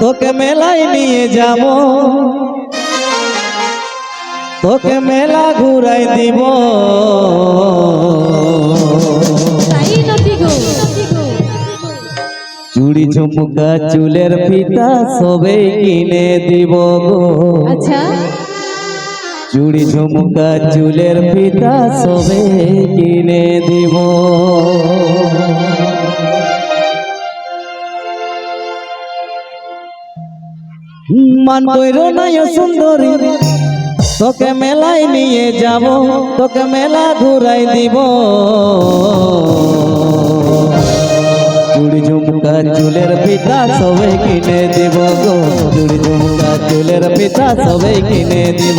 তোকে মেলায় নিয়ে যাব। তোকে মেলা ঘুরাই দিব। চুড়ি ঝুমকা চুলের ফিতা সবে কিনে দিব গো। আচ্ছা। চুড়ি ঝুমকা চুলের ফিতা সবে কিনে দিব। মান কইরো নাই সুন্দরী। তোকে মেলায় নিয়ে যাব, তোকে মেলা ঘুরাই দিব। চুড়ি ঝুমকা চুলের পিতা সবে কিনে দিব গো। চুড়ি ঝুমকা চুলের পিতা সবে কিনে দিব।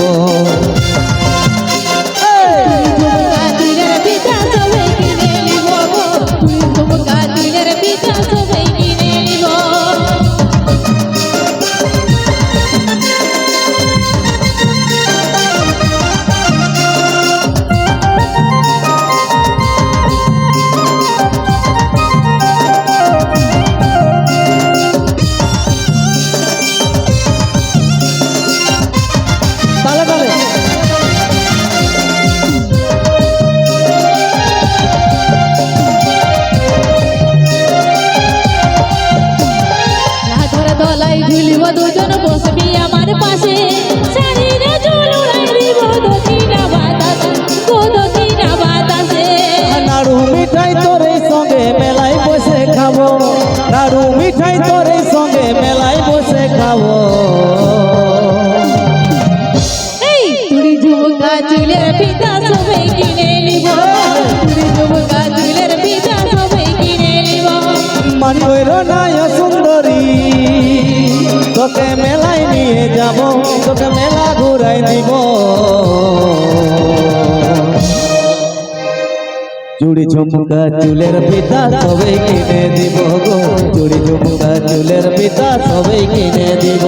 পিতা সবে দুজন বসবি আমার পাশে। শাড়িরে ঝুল উড়াই দিব দক্ষিণা বাতাসে, গো দক্ষিণা নাড়ু মিঠাই তোর সঙ্গে মেলায় বসে খাব। নাড়ু মিঠাই তোর চুড়ি ঝুমকা চুলের পিতা সবাই কিনে দিব গো। চুড়ি ঝুমকা চুলের পিতা সবাই কিনে দিব।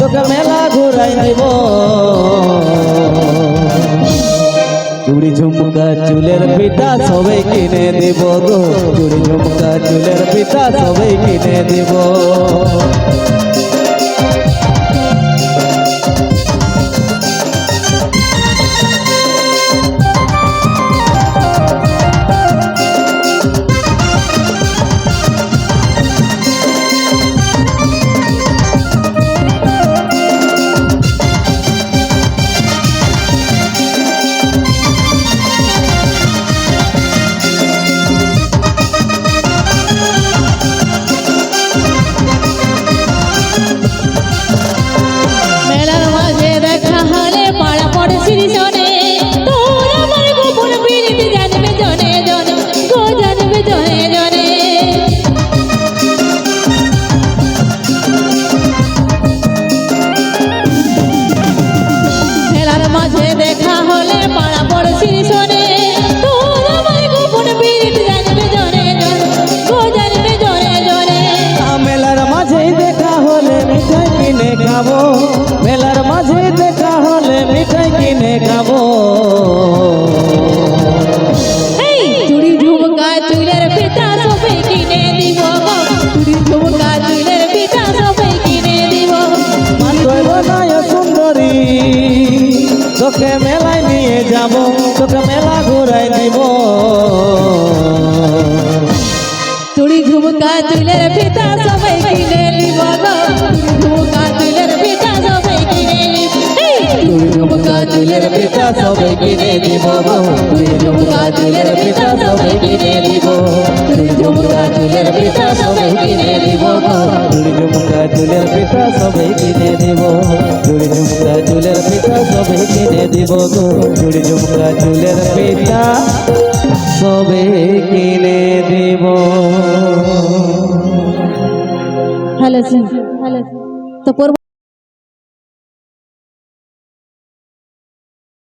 তোকে মেলা ঘুরাই নেব চুড়ি ঝুমকা চুলের পিঠা সবে কিনে দিব গো। চুড়ি ঝুমকা চুলের পিঠা সবে কিনে দিব। তোকে মেলায় নিয়ে যাব তোকে মেলা ঘুরাই দিব। চুড়ি ঝুমকা চুলের ফিতা সবাই কিনে নিব গো। ঝুমকা চুলের ফিতা সবাই কিনে নিব। চুড়ি ঝুমকা চুলের ফিতা সবাই কিনে নিব গো। চুড়ি ঝুমকা চুলের ফিতা সবাই কিনে নিব। ঝুমকা চুলের ফিতা সবাই কিনে দিব। চুড়ি ঝুমকা চুলের পিঠা সবাই কিনে দিব। চুড়ি চুলের পিঠা সবাই কিনে দিব গো। চুলের পিঠা সবে